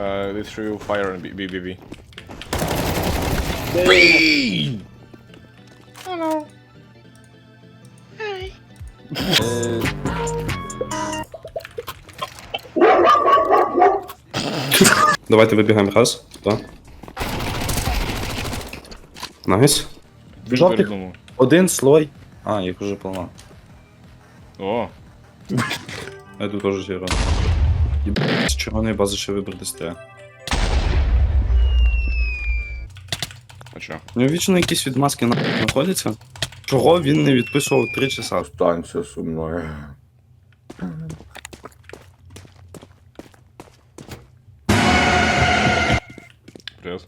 Uh, they threw fire on B, B, B, B. Давайте вибігаємо раз, два. Найс. Жовтих. Передумав. Один слой. А, їх вже полно. О, Я тут теж зіро. З червоної бази ще вибрати стріляє. а чо? У нього вічно якісь відмазки на- знаходяться. Чого він не відписував 3 часа? Останься со мною. Привет.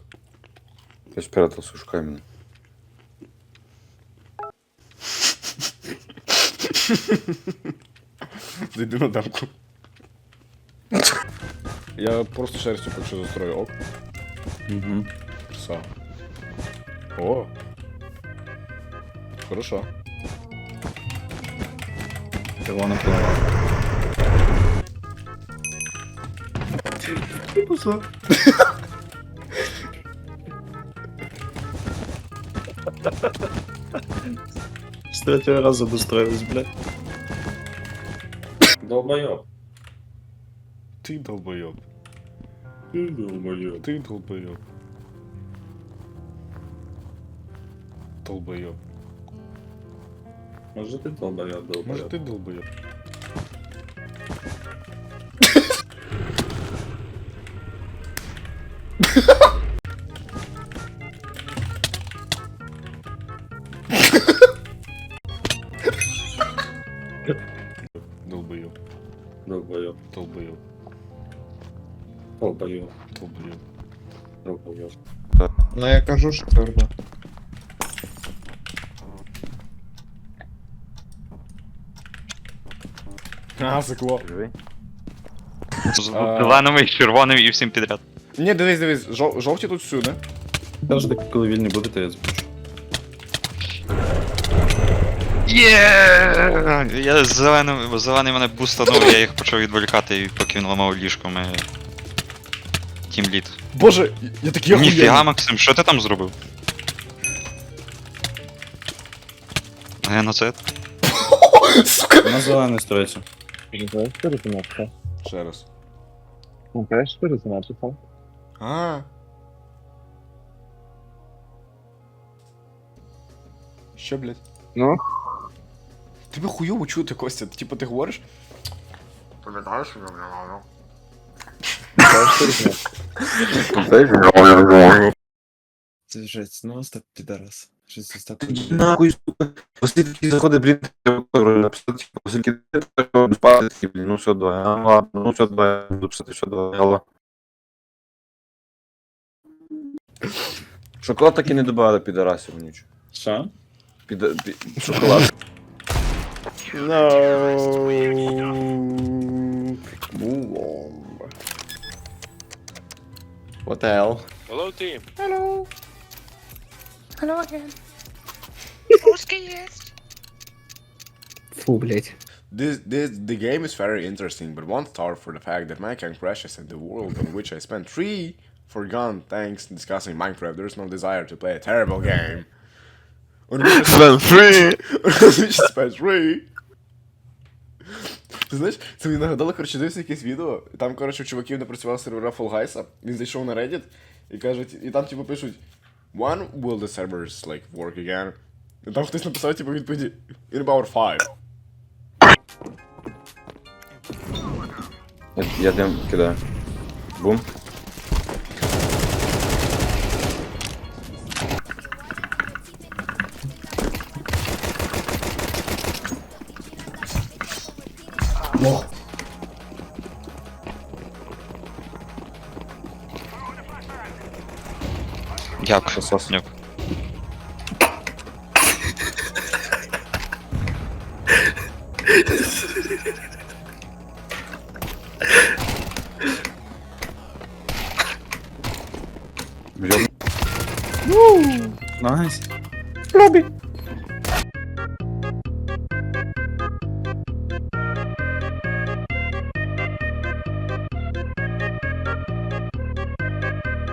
Я спрятался, шукай меня. Зайди на дамку. Я просто шерстью хочу застрою. Ок. Угу. Краса. О. Хорошо. Кого напливає? І пусо. С третьего раза достроились, блядь. Долбоёб. Ты долбоеб. Ты долбоеб. Ты долбоеб. Долбоеб. Может ты долбоеб, долбоеб. Может ты долбоеб. Долбоеб. Долбоеб. Долбоеб. Долбойоб. Долбойоб. Долбойоб. Ну я кажу, що твердо. А, закло. З А. зеленим і всім підряд. Ні, дивись, дивись, жов- жовті тут всюди. Завжди, коли вільні будете, я збушу. Є! Я зеленим, зелений мене бустанув, я їх почав відволікати, і поки він ламав ліжко, ми... Тімліт. Боже, я такий Ніфіга, охуєнний. Максим, що ти там зробив? Геноцид? Сука. На зелений строїться. Знаєш, що? Ще раз. Ну, ти написав? А. Що, блядь? Ну? Тебе хуйово чути, Костя. Типа ти говориш? Знаєш, що ти написав? Це жесть, ну остап підарас. Остап. Нахуй, сука. После такие заходы, блин, написать, типа, после такие спати, блін, ну все, давай, а, ладно, ну все, давай, буду писати, все, давай, алло. Шоколад таки не добавили підарасів нічого. Що? Піда... Пі... Шоколад. No. What the hell? Hello, team. Hello. Hello again. Русский есть. Фу, блять. This, this, the game is very interesting, but one star for the fact that Minecraft crashes and the world on which I spent three forgone thanks discussing Minecraft. There's no desire to play a terrible game. On which I spent three. On which I spent three. Ти знаєш, це мені нагадало, коротше, дивився якесь відео, там, коротше, у чуваків не працював сервера Guys, він зайшов на Reddit, і кажуть, і там, типу, пишуть, When will the servers, like, work again? І там хтось написав, типу, відповіді, in about five. Я дим кидаю. Бум. лох. Дякую, соснюк. Найс. Лобі.